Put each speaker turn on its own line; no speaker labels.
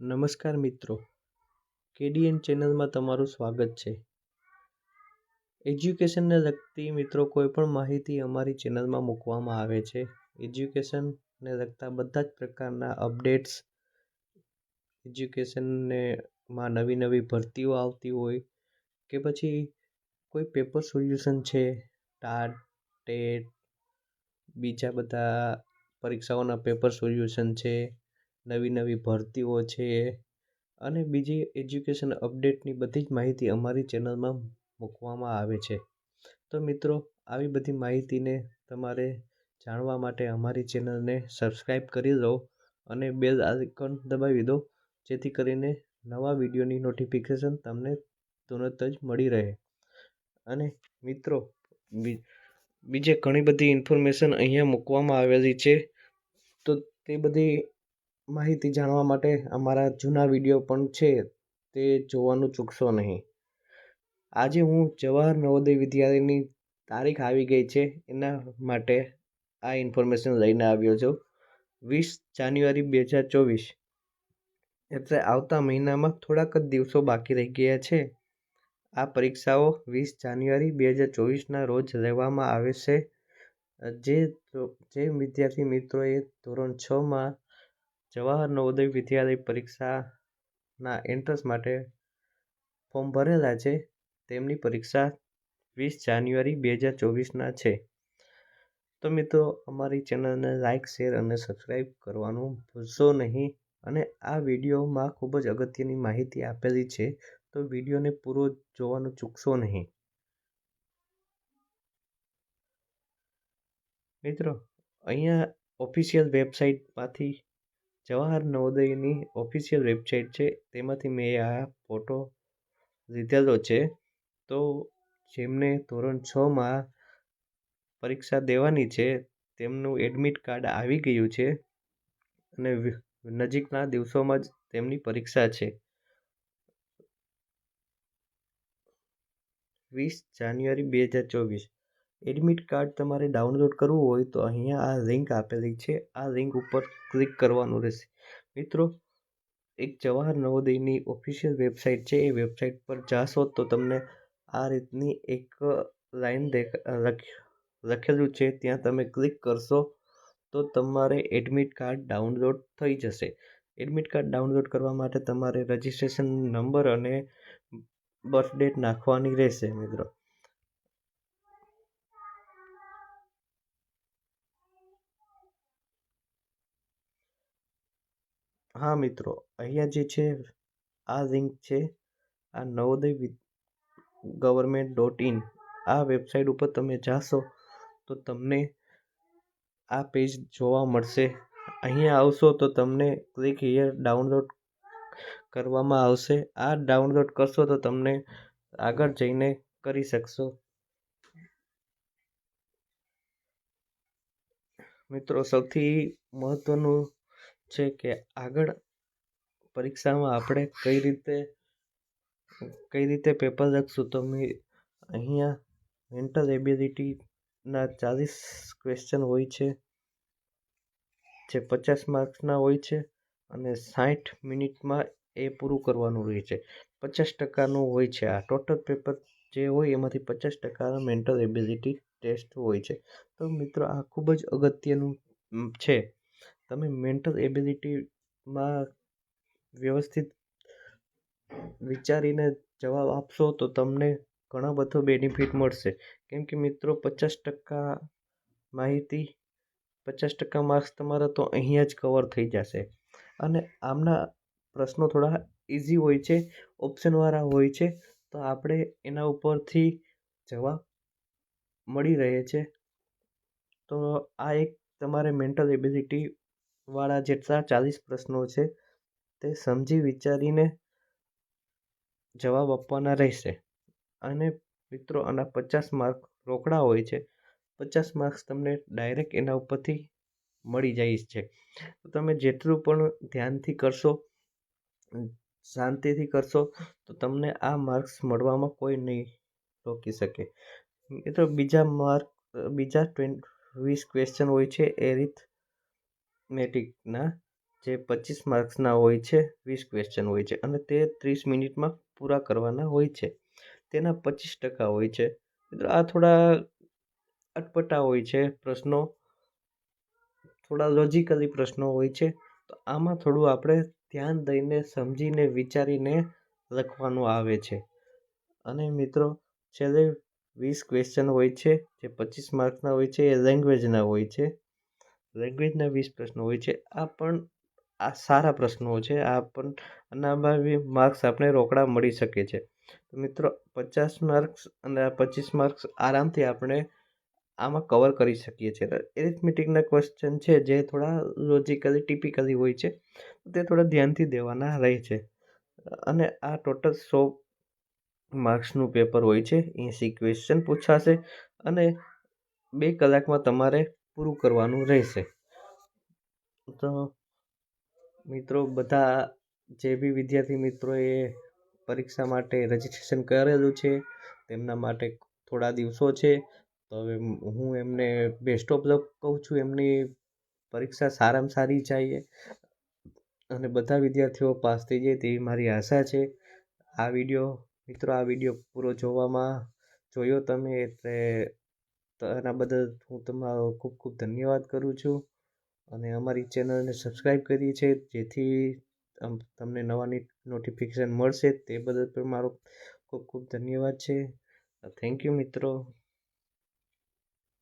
નમસ્કાર મિત્રો. કેડીએન ચેનલમાં તમારું સ્વાગત છે. એજ્યુકેશનને લગતી મિત્રો કોઈ પણ માહિતી અમારી ચેનલમાં મૂકવામાં આવે છે. એજ્યુકેશનને લગતા બધા જ પ્રકારના અપડેટ્સ એજ્યુકેશનને માં નવી નવી ભરતીઓ આવતી હોય કે પછી કોઈ પેપર સોલ્યુશન છે, ટાટ, ટેટ, બીજા બધા પરીક્ષાઓના પેપર સોલ્યુશન છે નવી નવી ભરતીઓ છે અને બીજી એજ્યુકેશન અપડેટની બધી જ માહિતી અમારી ચેનલમાં મૂકવામાં આવે છે. તો મિત્રો, આવી બધી માહિતીને તમારે જાણવા માટે અમારી ચેનલને સબસ્ક્રાઈબ કરી દો અને બેલ આઇકન દબાવી દો, જેથી કરીને નવા વિડીયોની નોટિફિકેશન તમને તુરંત જ મળી રહે. અને મિત્રો બીજે ઘણી બધી ઇન્ફોર્મેશન અહીંયા મૂકવામાં આવેલી છે. તો તે બધી માહિતી જાણવા માટે અમારા જૂના વીડિયો પણ છે, તે જોવાનું ચૂકશો નહીં. આજે હું જવાહર નવોદય વિદ્યાલયની તારીખ આવી ગઈ છે, એના માટે આ ઇન્ફોર્મેશન લઈને આવ્યો છું. વીસ જાન્યુઆરી બે હજાર ચોવીસ, એટલે આવતા મહિનામાં થોડાક જ દિવસો બાકી રહી ગયા છે. આ પરીક્ષાઓ વીસ જાન્યુઆરી બે હજાર ચોવીસના રોજ લેવામાં આવે છે. જે જે વિદ્યાર્થી મિત્રોએ ધોરણ છમાં જવાહર નવોદય વિદ્યાલય પરીક્ષાના એન્ટ્રન્સ માટે ફોર્મ ભરેલા છે. તેમની પરીક્ષા વીસ જાન્યુઆરી બે હજાર ચોવીસના છે. તો મિત્રો, અમારી ચેનલને લાઇક શેર અને સબસ્ક્રાઈબ કરવાનું ભૂલશો નહીં અને આ વિડીયોમાં ખૂબ જ અગત્યની માહિતી આપેલી છે. તો વિડીયોને પૂરો જોવાનું ચૂકશો નહીં. મિત્રો, અહીંયા ઓફિશિયલ વેબસાઇટમાંથી જવાહર નવોદયની ઓફિશિયલ વેબસાઇટ છે. તેમાંથી મેં આ ફોટો લીધેલો છે. તો જેમને ધોરણ છમાં પરીક્ષા દેવાની છે, તેમનું એડમિટ કાર્ડ આવી ગયું છે અને નજીકના દિવસોમાં જ તેમની પરીક્ષા છે. વીસ જાન્યુઆરી બે હજાર ચોવીસ. એડમિટ કાર્ડ તમારે ડાઉનલોડ કરવું હોય તો અહીંયા આ લિંક આપેલી છે. આ લિંક ઉપર ક્લિક કરવાનું રહેશે. મિત્રો, એક જવાહર નવોદયની ઓફિશિયલ વેબસાઇટ છે. એ વેબસાઇટ પર જાશો તો તમને આ રીતની એક લાઈન દેખ લખેલું છે. ત્યાં તમે ક્લિક કરશો તો તમારે એડમિટ કાર્ડ ડાઉનલોડ થઈ જશે. એડમિટ કાર્ડ ડાઉનલોડ કરવા માટે તમારે રજિસ્ટ્રેશન નંબર અને બર્થ ડેટ નાખવાની રહેશે, મિત્રો. હા, મિત્રો, અહીંયા જે છે, આ લિંક છે, આ નવોદય ગવર્મેન્ટ ડોટ ઇન આ વેબસાઇટ ઉપર તમે જાશો તો તમને આ પેજ જોવા મળશે. અહીંયા આવશો તો તમને ક્લિક હિયર ડાઉનલોડ કરવામાં આવશે. આ ડાઉનલોડ કરશો તો તમને આગળ જઈને કરી શકશો. મિત્રો, સૌથી મહત્ત્વનું છે કે આગળ પરીક્ષામાં આપણે કઈ રીતે કઈ રીતે પેપર લખશું તો મેં અહીંયા મેન્ટલ એબિલિટીના ચાલીસ ક્વેશ્ચન હોય છે, જે પચાસ માર્ક્સના હોય છે અને સાઠ મિનિટમાં એ પૂરું કરવાનું રહે છે. પચાસ ટકાનું હોય છે આ. ટોટલ પેપર જે હોય એમાંથી પચાસ ટકાનો મેન્ટલ એબિલિટી ટેસ્ટ હોય છે. તો મિત્રો આ ખૂબ જ અગત્યનું છે. તમે મેન્ટલ એબિલિટીમાં વ્યવસ્થિત વિચારીને જવાબ આપશો તો તમને ઘણો બધો બેનિફિટ મળશે. કેમ કે મિત્રો, પચાસ ટકા માહિતી, પચાસ ટકા માર્ક્સ તમારા તો અહીંયા જ કવર થઈ જશે. અને આમના પ્રશ્નો થોડા ઇઝી હોય છે ઓપ્શનવાળા હોય છે, તો આપણે એના ઉપરથી જવાબ મળી રહે છે. તો આ એક તમારે મેન્ટલ એબિલિટી વાળા જેટલા ચાલીસ પ્રશ્નો છે, તે સમજી વિચારીને જવાબ આપવાના રહેશે. અને મિત્રો, આના પચાસ માર્ક રોકડા હોય છે. પચાસ માર્ક્સ તમને ડાયરેક્ટ એના ઉપરથી મળી જાય છે. તો તમે જેટલું પણ ધ્યાનથી કરશો, શાંતિથી કરશો, તો તમને આ માર્ક્સ મળવામાં કોઈ નહીં રોકી શકે. મિત્રો, બીજા માર્ક બીજા ટ્વેન્ટ વીસ ક્વેશ્ચન હોય છે, એ રીત મેટિકના જે પચીસ માર્ક્સના હોય છે, વીસ ક્વેશ્ચન હોય છે અને તે ત્રીસ મિનિટમાં પૂરા કરવાના હોય છે. તેના પચીસ ટકા હોય છે. મિત્રો, આ થોડા અટપટા હોય છે પ્રશ્નો. થોડા લોજિકલી પ્રશ્નો હોય છે. તો આમાં થોડું આપણે ધ્યાન દઈને, સમજીને, વિચારીને લખવાનું આવે છે. અને મિત્રો, છેલ્લે વીસ ક્વેશ્ચન હોય છે, જે પચીસ માર્ક્સના હોય છે એ લેંગ્વેજના હોય છે. લેંગ્વેજના વીસ પ્રશ્નો હોય છે. આ પણ, આ સારા પ્રશ્નો છે. આ પણ આનામાં બી માર્ક્સ આપણે રોકડા મળી શકે છે. મિત્રો, પચાસ માર્ક્સ અને પચીસ માર્ક્સ આરામથી આપણે આમાં કવર કરી શકીએ છીએ. એરિથમેટિકના ક્વેશ્ચન છે જે થોડા લોજિકલી ટિપિકલી હોય છે. તે થોડા ધ્યાનથી દેવાના રહે છે. અને આ ટોટલ સો માર્ક્સનું પેપર હોય છે. એંસી ક્વેશ્ચન પૂછાશે અને બે કલાકમાં તમારે પૂરું કરવાનું રહેશે. તો મિત્રો બધા જે બી વિદ્યાર્થી મિત્રોએ પરીક્ષા માટે રજીસ્ટ્રેશન કરેલું છે, તેમના માટે થોડા દિવસો છે. તો હવે હું એમને બેસ્ટ ઓફ લક કહું છું, એમની પરીક્ષા સારામાં સારી જાય અને બધા વિદ્યાર્થીઓ પાસ થઈ જાય તેવી મારી આશા છે. આ વીડિયો મિત્રો, આ વીડિયો પૂરો જોવામાં જોયો તમે એટલે એના બદલ હું તમારો ખૂબ ખૂબ ધન્યવાદ કરું છું. અને અમારી ચેનલને સબસ્ક્રાઈબ કરી છે, જેથી તમને નવાની નોટિફિકેશન મળશે તે બદલ પણ મારો ખૂબ ખૂબ ધન્યવાદ છે. થેન્ક યુ મિત્રો.